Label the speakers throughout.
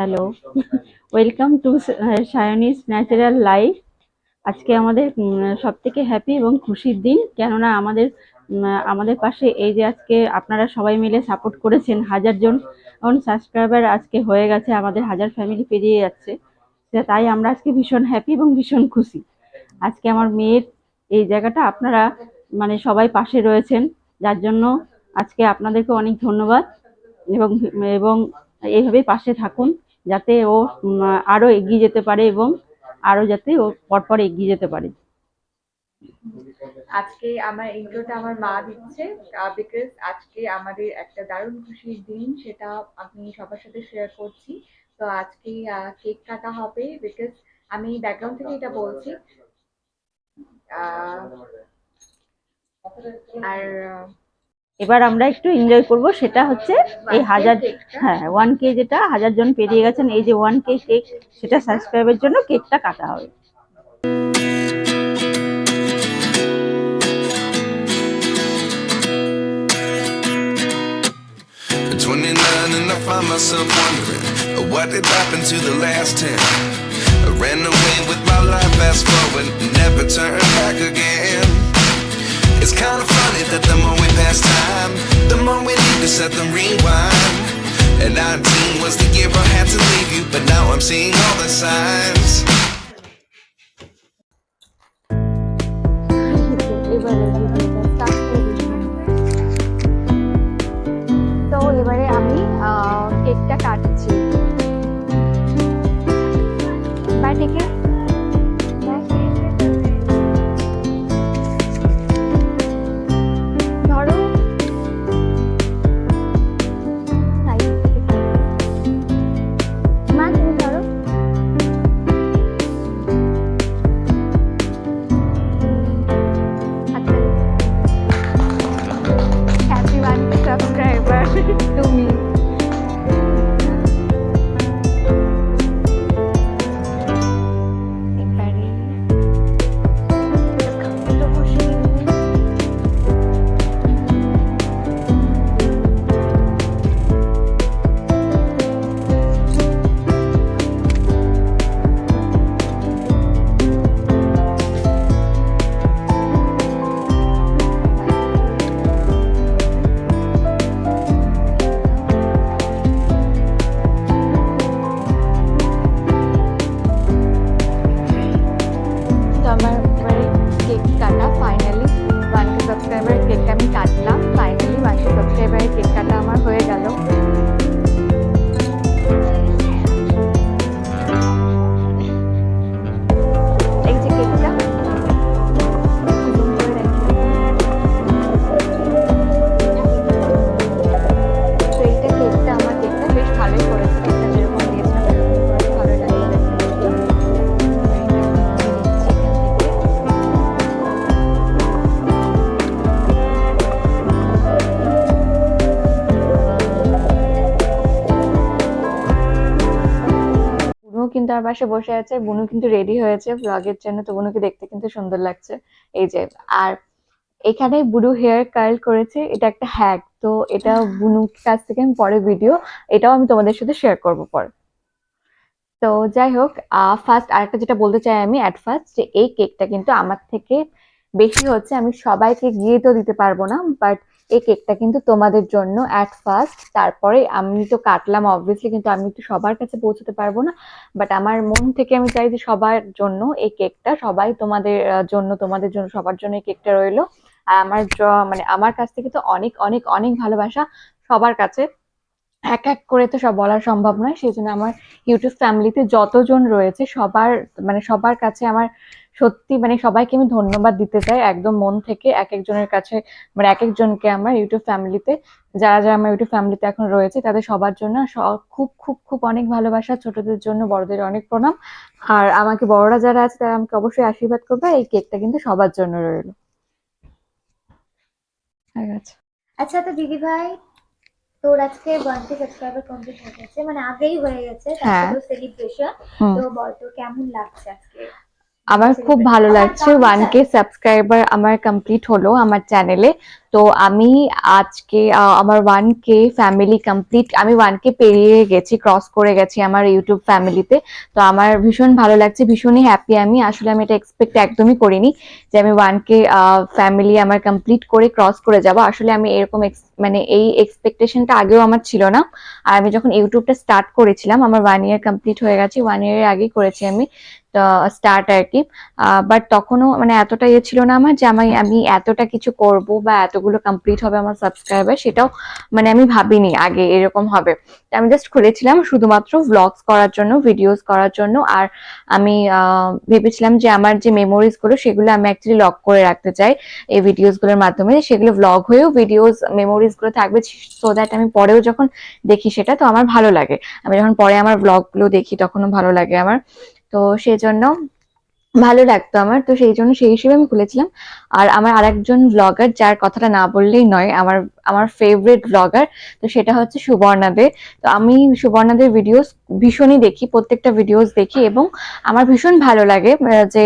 Speaker 1: Hello welcome to Sayanis natural life আজকে আমাদের সব থেকে হ্যাপি এবং খুশির দিন। কেননা আমাদের আমাদের পাশে এই যে আজকে আপনারা সবাই মিলে সাপোর্ট করেছেন, হাজার জন সাবস্ক্রাইবার আজকে হয়ে গেছে, আমাদের হাজার ফ্যামিলি পেরিয়ে যাচ্ছে। তাই আমরা আজকে ভীষণ হ্যাপি এবং ভীষণ খুশি। আজকে আমার মেয়ের এই জায়গাটা আপনারা মানে সবাই পাশে রয়েছেন। যার জন্য আজকে আপনাদেরকে অনেক ধন্যবাদ। এবং এবং এইভাবেই পাশে থাকুন। যাতে ও আরও এগিয়ে যেতে পারে এবং আরও যাতে ও পরপর এগিয়ে যেতে পারে।
Speaker 2: আজকে আমার ইন্ট্রোটা আমার মা দিচ্ছে বিকজ আজকে আমাদের একটা দারুণ খুশির দিন, সেটা আমি সবার সাথে শেয়ার করছি। তো আজকে কেক কাটা হবে বিকজ আমি ব্যাকগ্রাউন্ড থেকে এটা বলছি। আর
Speaker 1: এবার আমরা একটু এনজয় করব সেটা হচ্ছে এই হাজার হ্যাঁ ওয়ান কে যেটা হাজার জন পেরিয়ে গেছেন এই যে ওয়ান কে কেক সেটা সাবস্ক্রাইবের জন্য কেকটা কাটা হবে
Speaker 3: 29 and I find myself wondering what did happen to the last 10. I ran away with my life, fast forward, never turn back again. It's kind of funny that the more we pass time, the more we need to set them rewind. And 19 was the year I had to leave you, but now I'm seeing all the signs.
Speaker 2: তো এবারে আমি আহ, কেকটা কাটছি finally one K সাবস্ক্রাইবারের কেকটা আমি কাটলাম finally one K সাবস্ক্রাইবারের cake কিন্তু আমার পাশে বসে আছে বুনু কিন্তু রেডি হয়েছে ব্লগের জন্য তো বুনুকে দেখতে কিন্তু সুন্দর লাগছে। এই যে আর এখানে বুনু হেয়ার কার্ল করেছে এটা একটা হ্যাক তো এটা বুনুর কাছ থেকে আমি পরে ভিডিও এটাও আমি তোমাদের সাথে শেয়ার করব পরে। তো যাই হোক ফার্স্ট আরেকটা যেটা বলতে চাই আমি অ্যাট ফার্স্ট যে এই কেকটা কিন্তু আমার থেকে বেশি হচ্ছে আমি সবাইকে গিয়ে তো দিতে পারব না বাট এই কেকটা কিন্তু তোমাদের জন্য অ্যাট ফার্স্ট তারপরে আমি তো কাটলাম অবভিয়াসলি কিন্তু আমি তো সবার কাছে পৌঁছতে পারব না বাট আমার মন থেকে আমি চাই যে সবার জন্য এই কেকটা, সবাই তোমাদের জন্য তোমাদের জন্য, সবার জন্য এই কেকটা রইল। আর আমার মানে আমার কাছ থেকে তো অনেক অনেক অনেক ভালোবাসা সবার কাছে। এক এক করে তো সব বলা সম্ভব নয় সেই জন্য আমার ইউটিউব ফ্যামিলিতে যতজন রয়েছে, সবার মানে সবার কাছে আমার সত্যি মানে সবাইকে আমি ধন্যবাদ দিতে চাই একদম মন থেকে এক একজনের কাছে মানে এক একজনকে আমার ইউটিউব ফ্যামিলিতে যারা যারা আমার ইউটিউব ফ্যামিলিতে এখন রয়েছে তাদের সবার জন্য খুব খুব খুব অনেক ভালোবাসা ছোটদের জন্য বড়দের অনেক প্রণাম। আর আমাকে বড়রা যারা আছে তারা আমাকে অবশ্যই আশীর্বাদ করবে এই কেকটা কিন্তু সবার জন্য রইল। হয়ে
Speaker 4: আচ্ছা তো দিদি ভাই তোর আজকে সাবস্ক্রাইবার কমপ্লিট হয়ে গেছে মানে আগেই হয়ে গেছে
Speaker 2: হ্যাঁ।
Speaker 4: তারপরে সেলিব্রেশন তো বল তোর কেমন লাগছে আজকে?
Speaker 2: আমার খুব ভালো লাগছে। ওয়ান কে সাবস্ক্রাইবার আমার কমপ্লিট হলো আমার চ্যানেলে তো আমি আজকে আমার ওয়ান কে ফ্যামিলি কমপ্লিট আমি ওয়ান কে পেরিয়ে গেছি ক্রস করে গেছি আমার ইউটিউব ফ্যামিলিতে তো। আমার ভীষণ ভালো লাগছে, ভীষণই হ্যাপি আমি। আসলে আমি এটা এক্সপেক্ট একদমই করিনি যে আমি ওয়ান কে ফ্যামিলি আমার কমপ্লিট করে ক্রস করে যাব। আসলে আমি এরকম মানে এই এক্সপেকটেশনটা আগেও আমার ছিল না। আর আমি যখন ইউটিউবটা স্টার্ট করেছিলাম, আমার ওয়ান ইয়ার কমপ্লিট হয়ে গেছে ওয়ান ইয়ারের আগেই করেছি আমি স্টার্ট আর কি। বাট তখনও মানে এতটা ইয়ে ছিল না আমার যে আমি আমি এতটা কিছু করব বা এতগুলো কমপ্লিট হবে আমার সাবস্ক্রাইবার সেটাও মানে আমি ভাবিনি আগে এরকম হবে। আমি জাস্ট খুলেছিলাম শুধুমাত্র ভ্লগস করার জন্য ভিডিওস করার জন্য। আর আমি ভেবেছিলাম যে আমার যে মেমোরিজগুলো সেগুলো আমি অ্যাকচুয়ালি লক করে রাখতে চাই এই ভিডিওসগুলোর মাধ্যমে। সেগুলো ভ্লগ হয়েও ভিডিওস মেমোরিজগুলো থাকবে সো দ্যাট আমি পরেও যখন দেখি সেটা তো আমার ভালো লাগে। আমি যখন পরে আমার ভ্লগগুলো দেখি তখনও ভালো লাগে আমার। তো সেই জন্য ভালো লাগতো আমার। তো সেই জন্য সেই হিসেবে আমি খুলেছিলাম। আর আমার আরেকজন ব্লগার যার কথাটা না বললেই নয়, আমার আমার ফেভারিট ব্লগার তো সেটা হচ্ছে সুবর্ণা দে। তো আমি সুবর্ণা দের ভিডিওস ভীষণই দেখি, প্রত্যেকটা ভিডিওস দেখি এবং আমার ভীষণ ভালো লাগে যে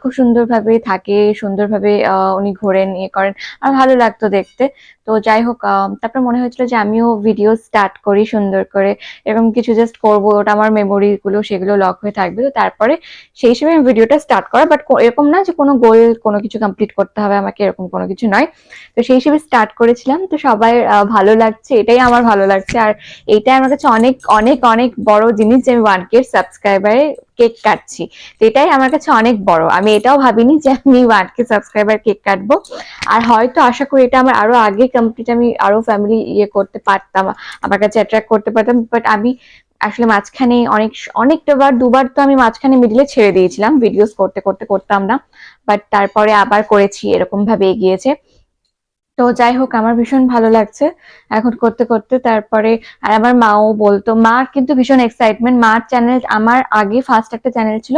Speaker 2: খুব সুন্দরভাবে থাকে, সুন্দরভাবে উনি ঘোরেন ইয়ে করেন, আমার ভালো লাগতো দেখতে। তো যাই হোক তারপর মনে হয়েছিল যে আমিও ভিডিও স্টার্ট করি সুন্দর করে, এরকম কিছু জাস্ট করব, ওটা আমার মেমোরি গুলো, সেগুলো লক হয়ে থাকবে। তো তারপরে সেই হিসেবে আমি ভিডিওটা স্টার্ট করা বাট এরকম না যে কোনো গোল কোনো কিছু কমপ্লিট করতে হবে, আমাকে এরকম কোনো কিছু নয়। তো সেই হিসেবে স্টার্ট করেছিলাম। তো সবাই ভালো লাগছে, এটাই আমার ভালো লাগছে। আর এইটাই আমার কাছে অনেক অনেক অনেক বড় জিনিস যে আমি ওয়ান কে সাবস্ক্রাইবারে কেক কাটছি। তো এটাই আমার কাছে অনেক বড়। আমি এটাও ভাবিনি যে আমি ওয়ান কে সাবস্ক্রাইবার কেক কাটবো। আর হয়তো আশা করি এটা আমার আরও আগে কমপ্লিট আমি আরও ফ্যামিলি ইয়ে করতে পারতাম, আমার কাছে অ্যাট্রাক্ট করতে পারতাম। বাট আমি আসলে মাঝখানে অনেক, অনেকটা বার, দুবার তো আমি মাঝখানে মিডিলে ছেড়ে দিয়েছিলাম। ভিডিওস করতে করতে, করতাম না। বাট তারপরে আবার করেছি, এরকম ভাবে এগিয়েছে। তো যাই হোক, আমার ভীষণ ভালো লাগছে এখন করতে করতে। তারপরে, আর আমার মাও বলতো মা কিন্তু ভীষণ এক্সাইটমেন্ট মার চ্যানেল আমার আগে ফার্স্ট একটা চ্যানেল ছিল,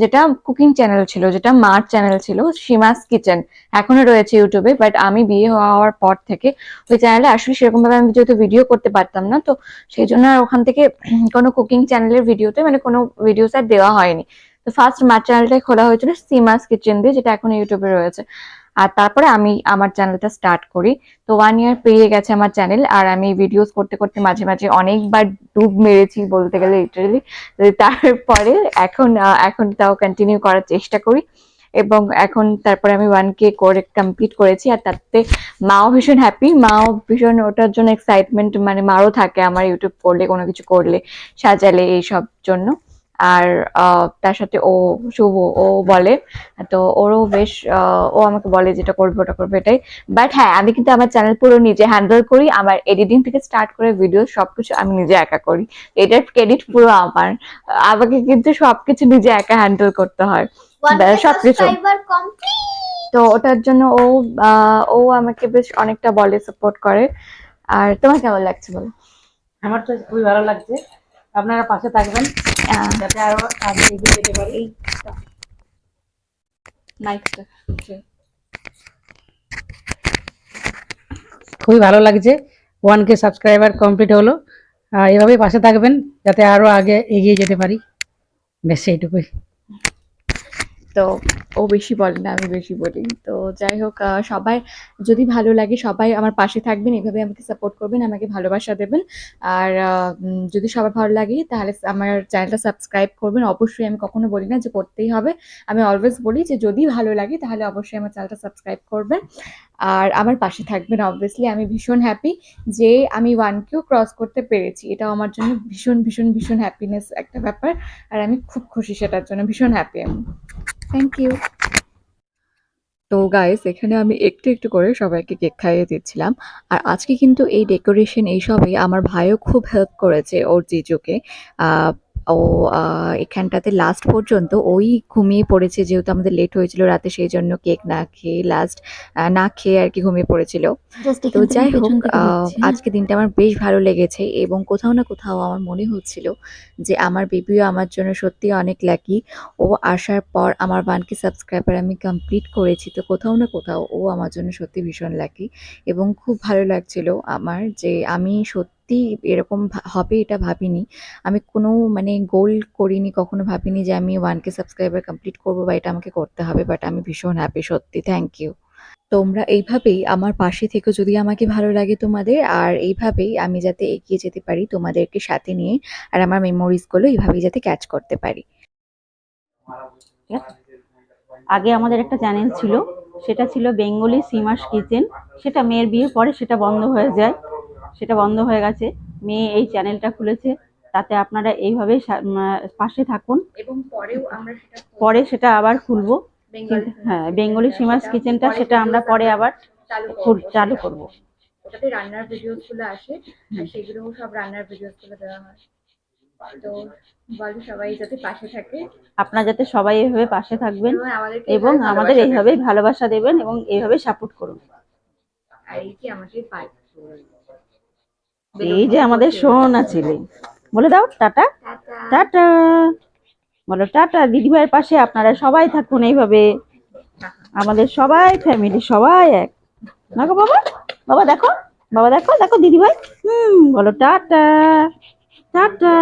Speaker 2: যেটা কুকিং চ্যানেল ছিল, যেটা মার চ্যানেল ছিল, সীমাস কিচেন এখনও রয়েছে ইউটিউবে বাট আমি বিয়ে হওয়ার পর থেকে ওই চ্যানেলে আসলে সেরকম ভাবে আমি যেহেতু ভিডিও করতে পারতাম না, তো সেই জন্য আর ওখান থেকে কোনো কুকিং চ্যানেলের ভিডিওতে মানে কোনো ভিডিওস আর দেওয়া হয়নি। ফার্স্ট মার চ্যানেলটাই খোলা হয়েছিল সিমাস কিচেন দিয়ে, যেটা এখন ইউটিউবে রয়েছে। আর তারপরে আমি আমার চ্যানেলটা স্টার্ট করি। তো ওয়ান ইয়ার পেরিয়ে গেছে আমার চ্যানেল আর আমি ভিডিওস করতে করতে মাঝে মাঝে অনেকবার ডুব মেরেছি বলতে গেলে লিটারেলি তারপরে এখন এখন তাও কন্টিনিউ করার চেষ্টা করি। এবং এখন তারপরে আমি ওয়ান কে করে কমপ্লিট করেছি, আর তাতে মাও ভীষণ হ্যাপি মাও ভীষণ ওটার জন্য এক্সাইটমেন্ট মানে মারও থাকে আমার ইউটিউব করলে, কোনো কিছু করলে, সাজালে এইসব জন্য। আর আহ, তার সাথে ও শুভ ও বলে। তো ওরও বেশ আহ, ও আমাকে বলে যেটা করবে ওটা করবে এটাই। বাট হ্যাঁ আমি কিন্তু আমার চ্যানেল পুরো নিজে হ্যান্ডেল করি। আমার এডিটিং থেকে স্টার্ট করে ভিডিও সবকিছু আমি নিজে একা করি। এটার ক্রেডিট পুরো আমার। আমাকে কিন্তু সবকিছু নিজে একা হ্যান্ডেল করতে হয়। সবকিছু। তো ওটার জন্য ও আহ, ও আমাকে বেশ অনেকটা বলে সাপোর্ট করে। আর তোমার কেমন লাগছে বলো?
Speaker 5: আমার তো খুবই ভালো লাগছে। আপনারা পাশে থাকবেন। যাতে খুবই ভালো লাগছে। ওয়ান কে সাবস্ক্রাইবার কমপ্লিট হলো। এভাবে এভাবেই পাশে থাকবেন, যাতে আরও আগে এগিয়ে যেতে পারি। বেশ সেইটুকুই
Speaker 2: তো ও বেশি বলে না, আমি বেশি বলি। তো যাই হোক সবাই যদি ভালো লাগে, সবাই আমার পাশে থাকবেন, এভাবে আমাকে সাপোর্ট করবেন, আমাকে ভালোবাসা দেবেন। আর যদি সবার ভালো লাগে, তাহলে আমার চ্যানেলটা সাবস্ক্রাইব করবেন। অবশ্যই আমি কখনো বলি না যে করতেই হবে। আমি অলওয়েজ বলি যে যদি ভালো লাগে, তাহলে অবশ্যই আমার চ্যানেলটা সাবস্ক্রাইব করবেন। আর আমার পাশে থাকবেন অবভিয়াসলি আমি ভীষণ হ্যাপি যে আমি ওয়ান কেও ক্রস করতে পেরেছি। এটাও আমার জন্য ভীষণ ভীষণ ভীষণ হ্যাপিনেস একটা ব্যাপার। আর আমি খুব খুশি সেটার জন্য। ভীষণ হ্যাপি আমি। থ্যাংক ইউ তো গাইস এখানে আমি একটু একটু করে সবাইকে কেক খাইয়ে দিচ্ছিলাম। আর আজকে কিন্তু এই ডেকোরেশন এইসবে আমার ভাইও খুব হেল্প করেছে ওর জিজুকে। ও এখানটাতে লাস্ট পর্যন্ত ওই ঘুমিয়ে পড়েছে যেহেতু আমাদের লেট হয়েছিল রাতে সেই জন্য কেক না খেয়ে লাস্ট না খেয়ে আর কি ঘুমিয়ে পড়েছিল। তো যাই হোক আজকে দিনটা আমার বেশ ভালো লেগেছে এবং কোথাও না কোথাও আমার মনে হচ্ছিল যে আমার বেবিও আমার জন্য সত্যি অনেক লাকি ও আসার পর আমার ওয়ানকে সাবস্ক্রাইবার আমি কমপ্লিট করেছি তো কোথাও না কোথাও ও আমার জন্য সত্যি ভীষণ লাকি এবং খুব ভালো লাগছিল আমার যে আমি সত্যি সত্যি এরকম হবে এটা ভাবিনি। আমি কোনো মানে গোল করিনি, কখনো ভাবিনি যে আমি ওয়ান কে সাবস্ক্রাইবার কমপ্লিট করব বা এটা আমাকে করতে হবে বাট আমি ভীষণ হ্যাপি সত্যি থ্যাংক ইউ তোমরা এইভাবেই আমার পাশে থেকে যদি আমাকে ভালো লাগে তোমাদের, আর এইভাবেই আমি যাতে এগিয়ে যেতে পারি তোমাদেরকে সাথে নিয়ে, আর আমার মেমোরিজগুলো এইভাবেই যাতে ক্যাচ করতে পারি।
Speaker 1: আগে আমাদের একটা চ্যানেল ছিল, সেটা ছিল বেঙ্গলি সিমাস কিচেন সেটা মেয়ের বিয়ের পরে সেটা বন্ধ হয়ে যায়। সেটা বন্ধ হয়ে গেছে। মেয়ে এই চ্যানেলটা খুলেছে। তাতে আপনারা এইভাবে পাশে থাকুন।
Speaker 2: এবং পরেও আমরা
Speaker 1: পরে সেটা আবার খুলবো। হ্যাঁ বেঙ্গলি সীমাস কিচেনটা সেটা আমরা পরে আবার চালু করব।
Speaker 2: ওটাতে রান্নার ভিডিওসগুলো আসে সেগুলো সব রান্নার ভিডিওসগুলো দেওয়া হয়। তো বলো সবাই যাতে পাশে থাকে।
Speaker 1: আপনারা যাতে সবাই এভাবে পাশে থাকবেন
Speaker 2: এবং
Speaker 1: আমাদের
Speaker 2: ভালোবাসা
Speaker 1: এইভাবেই
Speaker 2: দেবেন।
Speaker 1: ভালোবাসা দেবেন এবং এইভাবে সাপোর্ট করুন।
Speaker 2: আর এই কি আমাকে পাই
Speaker 1: এই যে আমাদের সোনা ছেলে। বলে দাও টাটা। টাটা। বলো টাটা দিদিভাইয়ের পাশে আপনারা সবাই থাকুন এইভাবে। আমাদের সবাই ফ্যামিলি সবাই এক। দেখো বাবা? বাবা দেখো বাবা দেখো দেখো দিদিভাই। হুম বলো টাটা। টাটা।